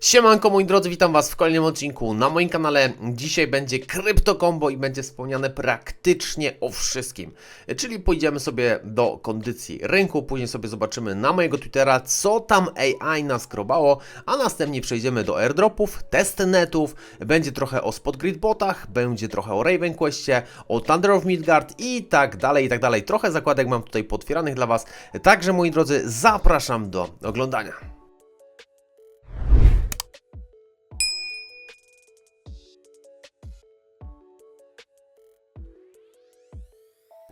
Siemanko moi drodzy, witam was w kolejnym odcinku na moim kanale. Dzisiaj będzie Krypto Combo i będzie wspomniane praktycznie o wszystkim. Czyli pójdziemy sobie do kondycji rynku, później sobie zobaczymy na mojego Twittera, co tam AI naskrobało, a następnie przejdziemy do airdropów, testnetów, będzie trochę o Spotgrid botach, będzie trochę o Raven Questie, o Thunder of Midgard i tak dalej, i tak dalej. Trochę zakładek mam tutaj potwieranych dla was, także moi drodzy, zapraszam do oglądania.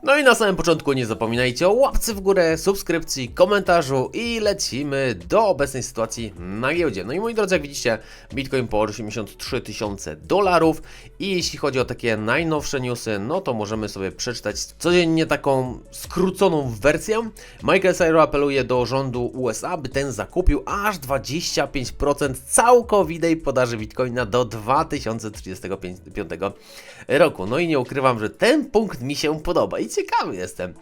No i na samym początku nie zapominajcie o łapce w górę, subskrypcji, komentarzu i lecimy do obecnej sytuacji na giełdzie. No i moi drodzy, jak widzicie, Bitcoin po 83 tysiące dolarów i jeśli chodzi o takie najnowsze newsy, no to możemy sobie przeczytać codziennie taką skróconą wersję. Michael Saylor apeluje do rządu USA, by ten zakupił aż 25% całkowitej podaży Bitcoina do 2035 roku. No i nie ukrywam, że ten punkt mi się podoba i ciekawy jestem.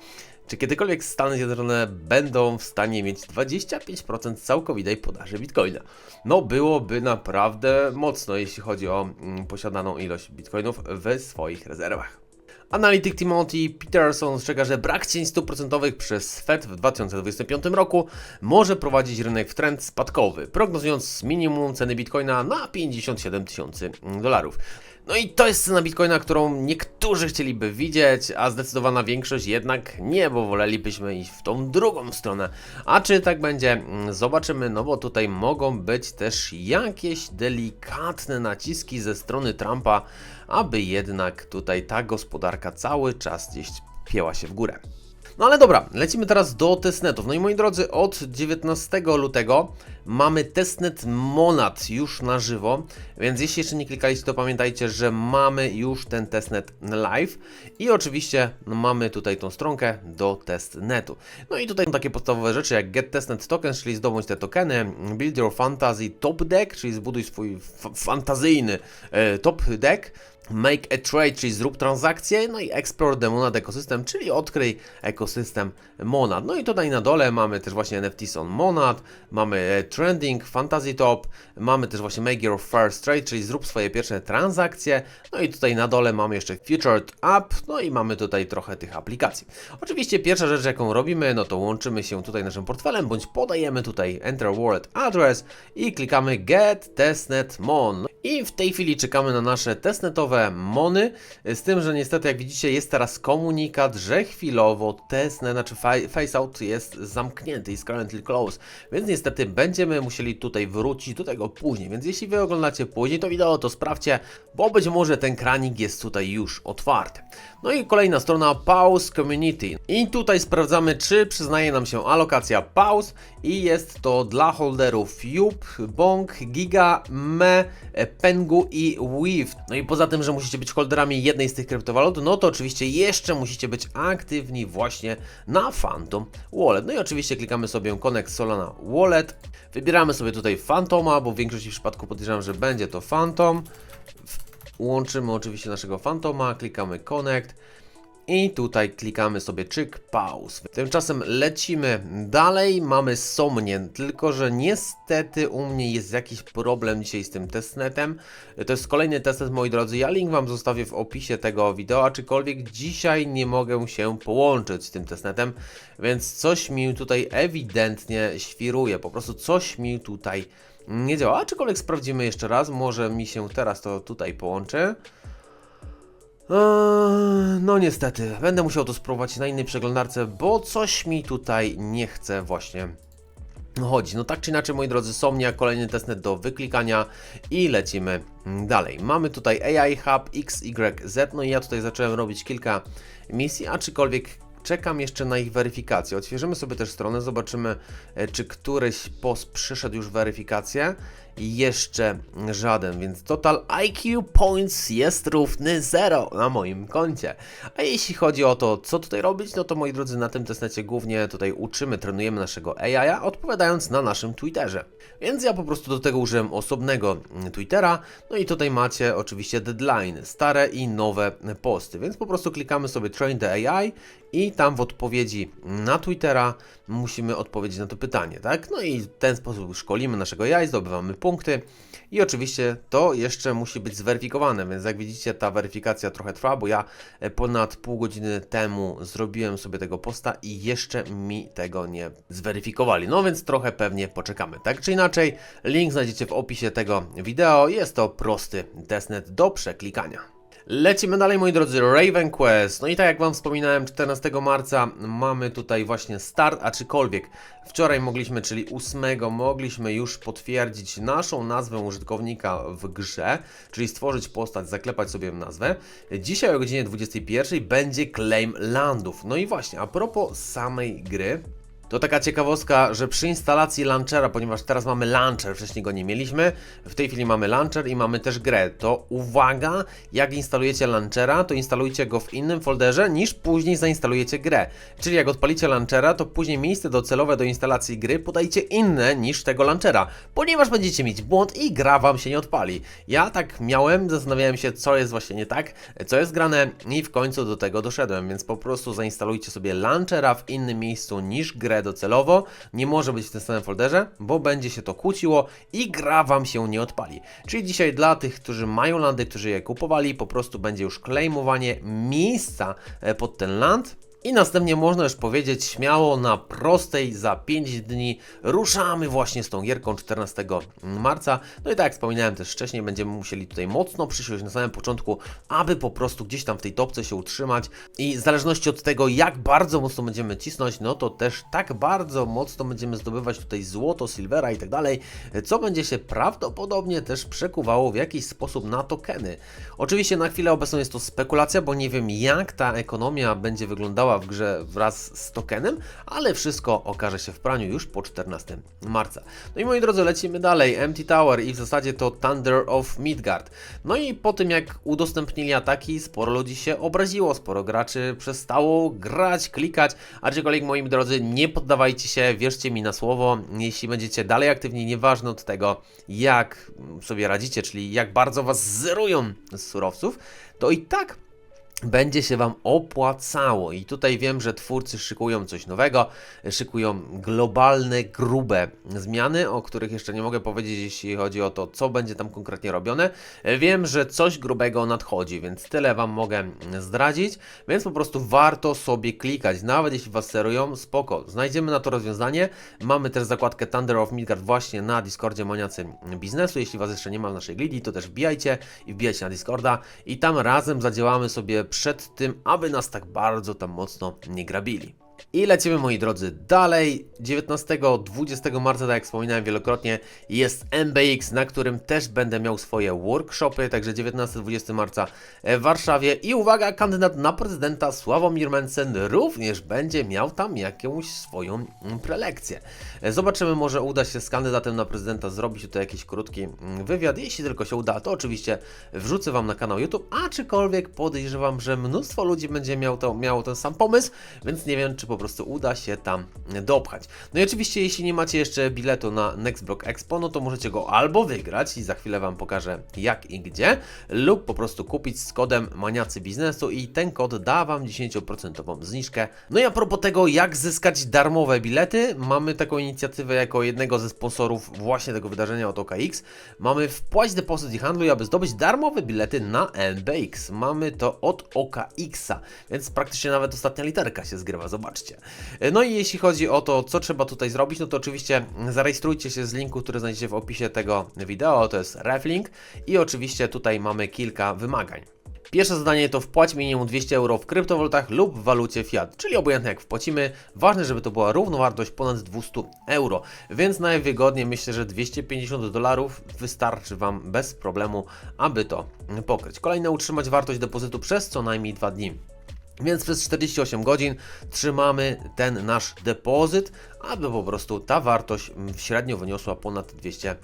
Czy kiedykolwiek Stany Zjednoczone będą w stanie mieć 25% całkowitej podaży bitcoina? No, byłoby naprawdę mocno, jeśli chodzi o mm, posiadaną ilość bitcoinów w swoich rezerwach. Analityk Timothy Peterson ostrzega, że brak cień stuprocentowych przez Fed w 2025 roku może prowadzić rynek w trend spadkowy, prognozując minimum ceny bitcoina na 57 tysięcy dolarów. No i to jest cena bitcoina, którą niektórzy chcieliby widzieć, a zdecydowana większość jednak nie, bo wolelibyśmy iść w tą drugą stronę. A czy tak będzie? Mm, Zobaczymy, no bo tutaj mogą być też jakieś delikatne naciski ze strony Trumpa, aby jednak tutaj ta gospodarka cały czas gdzieś pieła się w górę. No ale dobra, lecimy teraz do testnetów. No i moi drodzy, od 19 lutego mamy testnet Monad już na żywo, więc jeśli jeszcze nie klikaliście, to pamiętajcie, że mamy już ten testnet live i oczywiście mamy tutaj tą stronkę do testnetu. No i tutaj są takie podstawowe rzeczy jak get testnet tokens, czyli zdobądź te tokeny, build your fantasy top deck, czyli zbuduj swój fantazyjny e, top deck, Make a trade, czyli zrób transakcję, no i explore the Monad ecosystem, czyli odkryj ekosystem Monad. No i tutaj na dole mamy też właśnie NFTs on Monad, mamy e, trending, fantasy top, mamy też właśnie make your first trade, czyli zrób swoje pierwsze transakcje. No i tutaj na dole mamy jeszcze featured app, no i mamy tutaj trochę tych aplikacji. Oczywiście pierwsza rzecz jaką robimy, no to łączymy się tutaj naszym portfelem, bądź podajemy tutaj enter wallet address i klikamy get testnet mon. I w tej chwili czekamy na nasze testnetowe mony, z tym, że niestety jak widzicie jest teraz komunikat, że chwilowo testnet, znaczy fa- faceout jest zamknięty, jest currently closed, więc niestety będziemy musieli tutaj wrócić do tego później, więc jeśli wy oglądacie później to wideo, to sprawdźcie, bo być może ten kranik jest tutaj już otwarty. No i kolejna strona Pause Community i tutaj sprawdzamy, czy przyznaje nam się alokacja Pause i jest to dla holderów Yup, Bong, Giga, Me, Pengu i Weave. No i poza tym, że musicie być holderami jednej z tych kryptowalut, no to oczywiście jeszcze musicie być aktywni właśnie na Phantom Wallet. No i oczywiście klikamy sobie Connect Solana Wallet, wybieramy sobie tutaj Phantoma, bo w większości przypadków podejrzewam, że będzie to Phantom. Łączymy oczywiście naszego Phantoma, klikamy Connect. I tutaj klikamy sobie czyk, pause. Tymczasem lecimy dalej, mamy Somnię, tylko że niestety u mnie jest jakiś problem dzisiaj z tym testnetem. To jest kolejny testnet, moi drodzy, ja link Wam zostawię w opisie tego wideo, aczkolwiek dzisiaj nie mogę się połączyć z tym testnetem, więc coś mi tutaj ewidentnie świruje, po prostu coś mi tutaj nie działa, aczkolwiek sprawdzimy jeszcze raz, może mi się teraz to tutaj połączy. Eee, No niestety, będę musiał to spróbować na innej przeglądarce, bo coś mi tutaj nie chce właśnie chodzi. No tak czy inaczej, moi drodzy, Somnia, kolejny testnet do wyklikania i lecimy dalej. Mamy tutaj AI Hub XYZ, no i ja tutaj zacząłem robić kilka misji, aczkolwiek czekam jeszcze na ich weryfikację. Otwierzymy sobie też stronę, zobaczymy, e, czy któryś post przyszedł już weryfikację. Jeszcze żaden, więc total IQ points jest równy 0 na moim koncie. A jeśli chodzi o to, co tutaj robić, no to moi drodzy, na tym testnecie głównie tutaj uczymy, trenujemy naszego AI, odpowiadając na naszym Twitterze. Więc ja po prostu do tego użyłem osobnego Twittera, no i tutaj macie oczywiście deadline, stare i nowe posty, więc po prostu klikamy sobie Train the AI i tam w odpowiedzi na Twittera musimy odpowiedzieć na to pytanie, tak? No i w ten sposób szkolimy naszego jaj, zdobywamy punkty i oczywiście to jeszcze musi być zweryfikowane, więc jak widzicie ta weryfikacja trochę trwa, bo ja e, ponad pół godziny temu zrobiłem sobie tego posta i jeszcze mi tego nie zweryfikowali, no więc trochę pewnie poczekamy. Tak czy inaczej, link znajdziecie w opisie tego wideo, jest to prosty testnet do przeklikania. Lecimy dalej, moi drodzy, Raven Quest. No i tak jak Wam wspominałem, 14 marca mamy tutaj właśnie start, aczkolwiek wczoraj mogliśmy, czyli 8, mogliśmy już potwierdzić naszą nazwę użytkownika w grze, czyli stworzyć postać, zaklepać sobie nazwę. Dzisiaj o godzinie 21 będzie claim landów. No i właśnie, a propos samej gry, to taka ciekawostka, że przy instalacji launchera, ponieważ teraz mamy launcher, wcześniej go nie mieliśmy, w tej chwili mamy launcher i mamy też grę, to uwaga, jak instalujecie launchera, to instalujcie go w innym folderze niż później zainstalujecie grę. Czyli jak odpalicie launchera, to później miejsce docelowe do instalacji gry podajcie inne niż tego launchera, ponieważ będziecie mieć błąd i gra Wam się nie odpali. Ja tak miałem, zastanawiałem się, co jest właśnie nie tak, co jest grane i w końcu do tego doszedłem, więc po prostu zainstalujcie sobie launchera w innym miejscu niż grę docelowo, nie może być w tym samym folderze, bo będzie się to kłóciło i gra Wam się nie odpali. Czyli dzisiaj dla tych, którzy mają landy, którzy je kupowali, po prostu będzie już claimowanie miejsca e, pod ten land, i następnie można już powiedzieć śmiało na prostej za 5 dni ruszamy właśnie z tą gierką 14 marca. No i tak jak wspominałem też wcześniej, będziemy musieli tutaj mocno przysiąść na samym początku, aby po prostu gdzieś tam w tej topce się utrzymać. I w zależności od tego, jak bardzo mocno będziemy cisnąć, no to też tak bardzo mocno będziemy zdobywać tutaj złoto, silvera i tak dalej, co będzie się prawdopodobnie też przekuwało w jakiś sposób na tokeny. Oczywiście na chwilę obecną jest to spekulacja, bo nie wiem jak ta ekonomia będzie wyglądała w grze wraz z tokenem, ale wszystko okaże się w praniu już po 14 marca. No i moi drodzy, lecimy dalej. Empty Tower i w zasadzie to Thunder of Midgard. No i po tym jak udostępnili ataki, sporo ludzi się obraziło, sporo graczy przestało grać, klikać, aczkolwiek moi drodzy, nie poddawajcie się, wierzcie mi na słowo, jeśli będziecie dalej aktywni, nieważne od tego jak sobie radzicie, czyli jak bardzo was zerują z surowców, to i tak będzie się Wam opłacało. I tutaj wiem, że twórcy szykują coś nowego, szykują globalne, grube zmiany, o których jeszcze nie mogę powiedzieć, jeśli chodzi o to, co będzie tam konkretnie robione. Wiem, że coś grubego nadchodzi, więc tyle Wam mogę zdradzić, więc po prostu warto sobie klikać, nawet jeśli Was serują, spoko. Znajdziemy na to rozwiązanie. Mamy też zakładkę Thunder of Midgard właśnie na Discordzie Maniacy Biznesu. Jeśli Was jeszcze nie ma w naszej gildii, to też wbijajcie i wbijajcie na Discorda i tam razem zadziałamy sobie przed tym, aby nas tak bardzo tam mocno nie grabili. I lecimy moi drodzy dalej. 19-20 marca, tak jak wspominałem wielokrotnie, jest MBX, na którym też będę miał swoje workshopy, także 19-20 marca w Warszawie. I uwaga, kandydat na prezydenta Sławomir Mencen również będzie miał tam jakąś swoją prelekcję. Zobaczymy, może uda się z kandydatem na prezydenta zrobić tutaj jakiś krótki wywiad. Jeśli tylko się uda, to oczywiście wrzucę Wam na kanał YouTube, aczkolwiek podejrzewam, że mnóstwo ludzi będzie miał to, miało ten sam pomysł, więc nie wiem, czy po prostu uda się tam dopchać. No i oczywiście, jeśli nie macie jeszcze biletu na Nextblock Expo, no to możecie go albo wygrać i za chwilę Wam pokażę jak i gdzie, lub po prostu kupić z kodem Maniacy Biznesu i ten kod da Wam 10% zniżkę. No i a propos tego, jak zyskać darmowe bilety, mamy taką inicjatywę jako jednego ze sponsorów właśnie tego wydarzenia od OKX. Mamy wpłać depozyt i handluj, aby zdobyć darmowe bilety na MBX. Mamy to od OKX-a, więc praktycznie nawet ostatnia literka się zgrywa, zobaczcie. No i jeśli chodzi o to, co trzeba tutaj zrobić, no to oczywiście zarejestrujcie się z linku, który znajdziecie w opisie tego wideo, to jest reflink i oczywiście tutaj mamy kilka wymagań. Pierwsze zadanie to wpłać minimum 200 euro w kryptowalutach lub w walucie fiat, czyli obojętnie jak wpłacimy, ważne, żeby to była równowartość ponad 200 euro, więc najwygodniej myślę, że 250 dolarów wystarczy Wam bez problemu, aby to pokryć. Kolejne utrzymać wartość depozytu przez co najmniej 2 dni. Więc przez 48 godzin trzymamy ten nasz depozyt, aby po prostu ta wartość średnio wyniosła ponad 200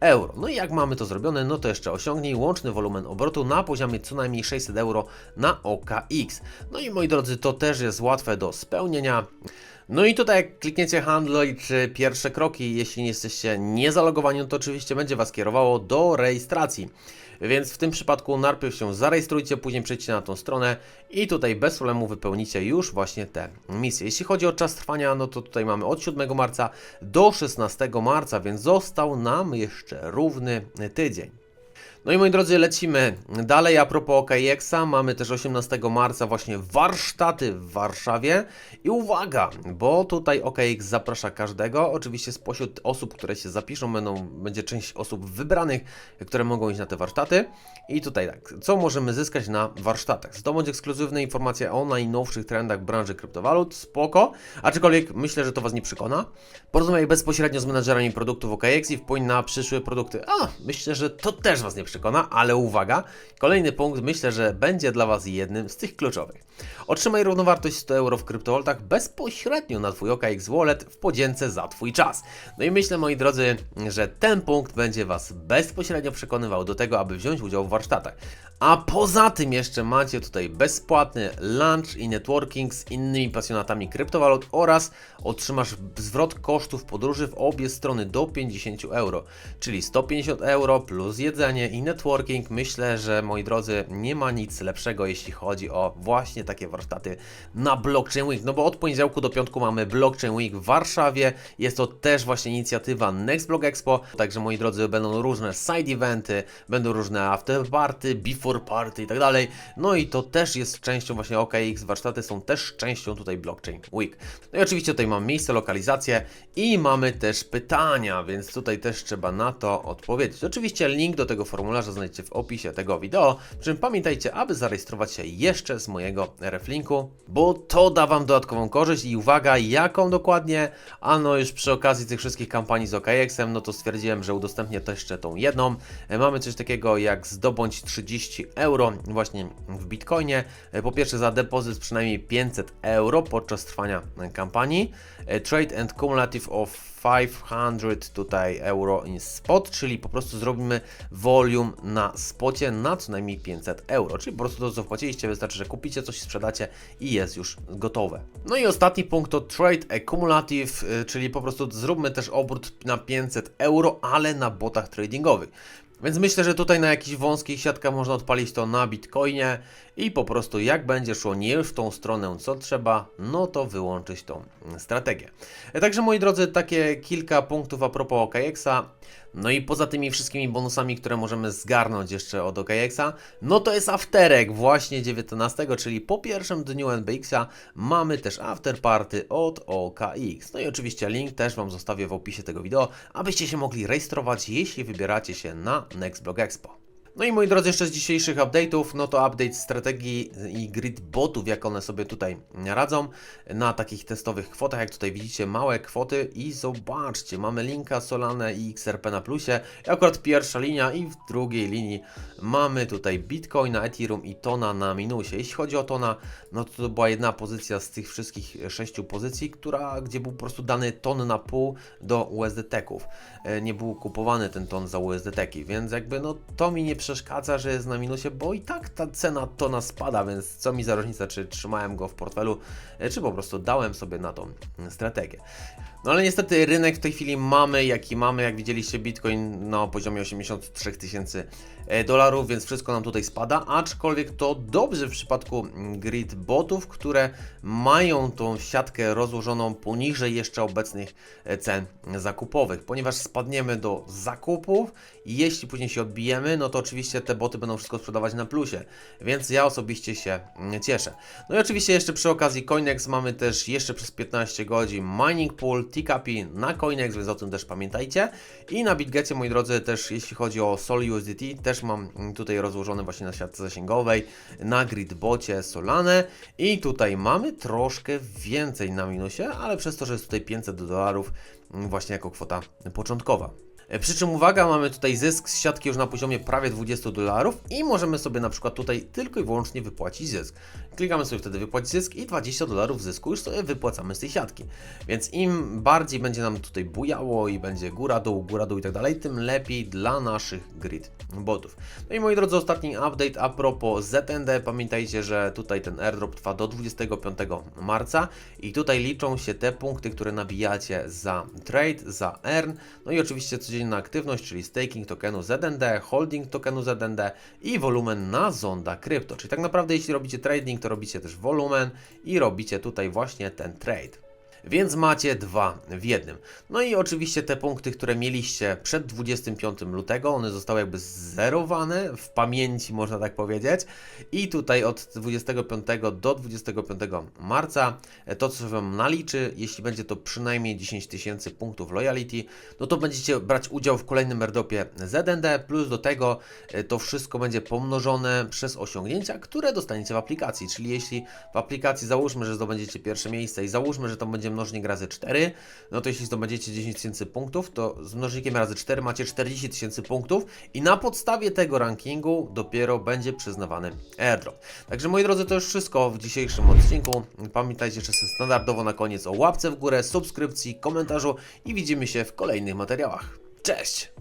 euro. No i jak mamy to zrobione, no to jeszcze osiągnij łączny wolumen obrotu na poziomie co najmniej 600 euro na OKX. No i moi drodzy, to też jest łatwe do spełnienia. No i tutaj jak klikniecie handluj czy pierwsze kroki, jeśli nie jesteście niezalogowani, no to oczywiście będzie Was kierowało do rejestracji. Więc w tym przypadku najpierw się zarejestrujcie, później przejdźcie na tą stronę i tutaj bez problemu wypełnicie już właśnie te misje. Jeśli chodzi o czas trwania, no to tutaj mamy od 7 marca do 16 marca, więc został nam jeszcze równy tydzień. No i moi drodzy, lecimy dalej. A propos OKX-a, mamy też 18 marca właśnie warsztaty w Warszawie. I uwaga, bo tutaj OKX zaprasza każdego. Oczywiście spośród osób, które się zapiszą, będą, będzie część osób wybranych, które mogą iść na te warsztaty. I tutaj tak, co możemy zyskać na warsztatach? Zdobądź ekskluzywne informacje o najnowszych trendach branży kryptowalut, spoko. Aczkolwiek myślę, że to Was nie przekona. Porozmawiaj bezpośrednio z menadżerami produktów OKX i wpłyń na przyszłe produkty. A, myślę, że to też Was nie przekona, ale uwaga, kolejny punkt myślę, że będzie dla Was jednym z tych kluczowych. Otrzymaj równowartość 100 euro w kryptowalutach bezpośrednio na Twój OKX Wallet w podzięce za Twój czas. No i myślę, moi drodzy, że ten punkt będzie Was bezpośrednio przekonywał do tego, aby wziąć udział w warsztatach. A poza tym jeszcze macie tutaj bezpłatny lunch i networking z innymi pasjonatami kryptowalut oraz otrzymasz zwrot kosztów podróży w obie strony do 50 euro, czyli 150 euro plus jedzenie i networking. Myślę, że moi drodzy, nie ma nic lepszego, jeśli chodzi o właśnie takie warsztaty na Blockchain Week, no bo od poniedziałku do piątku mamy Blockchain Week w Warszawie. Jest to też właśnie inicjatywa Next Block Expo, także moi drodzy, będą różne side eventy, będą różne after party, before party i tak dalej. No i to też jest częścią właśnie OKX, warsztaty są też częścią tutaj Blockchain Week. No i oczywiście tutaj mamy miejsce, lokalizację i mamy też pytania, więc tutaj też trzeba na to odpowiedzieć. Oczywiście link do tego formularza znajdziecie w opisie tego wideo, przy czym pamiętajcie, aby zarejestrować się jeszcze z mojego RF-linku, bo to da Wam dodatkową korzyść i uwaga, jaką dokładnie? Ano już przy okazji tych wszystkich kampanii z OKX-em, no to stwierdziłem, że udostępnię to jeszcze tą jedną. E, Mamy coś takiego jak zdobądź 30 euro właśnie w Bitcoinie. E, Po pierwsze za depozyt przynajmniej 500 euro podczas trwania e, kampanii. E, Trade and cumulative of 500 tutaj euro in spot, czyli po prostu zrobimy volume na spocie na co najmniej 500 euro, czyli po prostu to co wpłaciliście wystarczy, że kupicie coś, sprzedacie i jest już gotowe. No i ostatni punkt to trade accumulative, y, czyli po prostu zróbmy też obrót na 500 euro, ale na botach tradingowych. Więc myślę, że tutaj na jakichś wąskich siatkach można odpalić to na Bitcoinie i po prostu jak będzie szło nie w tą stronę co trzeba, no to wyłączyć tą strategię. E, Także moi drodzy, takie kilka punktów a propos OKX-a. No i poza tymi wszystkimi bonusami, które możemy zgarnąć jeszcze od OKX-a, no to jest afterek właśnie 19, czyli po pierwszym dniu NBX-a mamy też afterparty od OKX. No i oczywiście link też Wam zostawię w opisie tego wideo, abyście się mogli rejestrować, jeśli wybieracie się na Nextblog Expo. No i moi drodzy, jeszcze z dzisiejszych update'ów, no to update strategii i grid botów, jak one sobie tutaj radzą na takich testowych kwotach, jak tutaj widzicie, małe kwoty i zobaczcie, mamy linka Solana i XRP na plusie, i akurat pierwsza linia i w drugiej linii mamy tutaj Bitcoina, Ethereum i Tona na minusie. Jeśli chodzi o Tona, no to, to była jedna pozycja z tych wszystkich sześciu pozycji, która, gdzie był po prostu dany ton na pół do USDT-ków. E, Nie był kupowany ten ton za USDT-ki, więc jakby no to mi nie przeszkadza, że jest na minusie, bo i tak ta cena tona spada, więc co mi za różnica, czy trzymałem go w portfelu, e, czy po prostu dałem sobie na tą strategię. No ale niestety rynek w tej chwili mamy, jaki mamy, jak widzieliście Bitcoin na poziomie 83 tysięcy e, dolarów, więc wszystko nam tutaj spada, aczkolwiek to dobrze w przypadku grid botów, które mają tą siatkę rozłożoną poniżej jeszcze obecnych e, cen zakupowych, ponieważ spadniemy do zakupów i jeśli później się odbijemy, no to oczywiście te boty będą wszystko sprzedawać na plusie, więc ja osobiście się mm, cieszę. No i oczywiście jeszcze przy okazji Coinex mamy też jeszcze przez 15 godzin mining pool, TKP na Coinex, więc o tym też pamiętajcie. I na BitGecie, moi drodzy, też jeśli chodzi o Sol USDT, też mam tutaj rozłożone właśnie na siatce zasięgowej, na gridbocie Solane i tutaj mamy troszkę więcej na minusie, ale przez to, że jest tutaj 500 dolarów właśnie jako kwota początkowa. E, Przy czym uwaga, mamy tutaj zysk z siatki już na poziomie prawie 20 dolarów i możemy sobie na przykład tutaj tylko i wyłącznie wypłacić zysk. Klikamy sobie wtedy wypłacić zysk i 20 dolarów zysku już sobie wypłacamy z tej siatki. Więc im bardziej będzie nam tutaj bujało i będzie góra, dół, góra, dół i tak dalej, tym lepiej dla naszych grid botów. No i moi drodzy, ostatni update a propos ZND. Pamiętajcie, że tutaj ten airdrop trwa do 25 marca i tutaj liczą się te punkty, które nabijacie za trade, za earn, no i oczywiście codzienna aktywność, czyli staking tokenu ZND, holding tokenu ZND i wolumen na zonda krypto. Czyli tak naprawdę jeśli robicie trading, to robicie też wolumen i robicie tutaj właśnie ten trade. Więc macie dwa w jednym. No i oczywiście te punkty, które mieliście przed 25 lutego, one zostały jakby zerowane w pamięci, można tak powiedzieć. I tutaj od 25 do 25 marca e, to, co Wam naliczy, jeśli będzie to przynajmniej 10 tysięcy punktów loyalty, no to będziecie brać udział w kolejnym airdropie ZND, plus do tego e, to wszystko będzie pomnożone przez osiągnięcia, które dostaniecie w aplikacji. Czyli jeśli w aplikacji załóżmy, że zdobędziecie pierwsze miejsce i załóżmy, że to będzie mnożnik razy 4, no to jeśli zdobędziecie 10 tysięcy punktów, to z mnożnikiem razy 4 macie 40 tysięcy punktów i na podstawie tego rankingu dopiero będzie przyznawany airdrop. Także moi drodzy, to już wszystko w dzisiejszym odcinku. Pamiętajcie jeszcze standardowo na koniec o łapce w górę, subskrypcji, komentarzu i widzimy się w kolejnych materiałach. Cześć!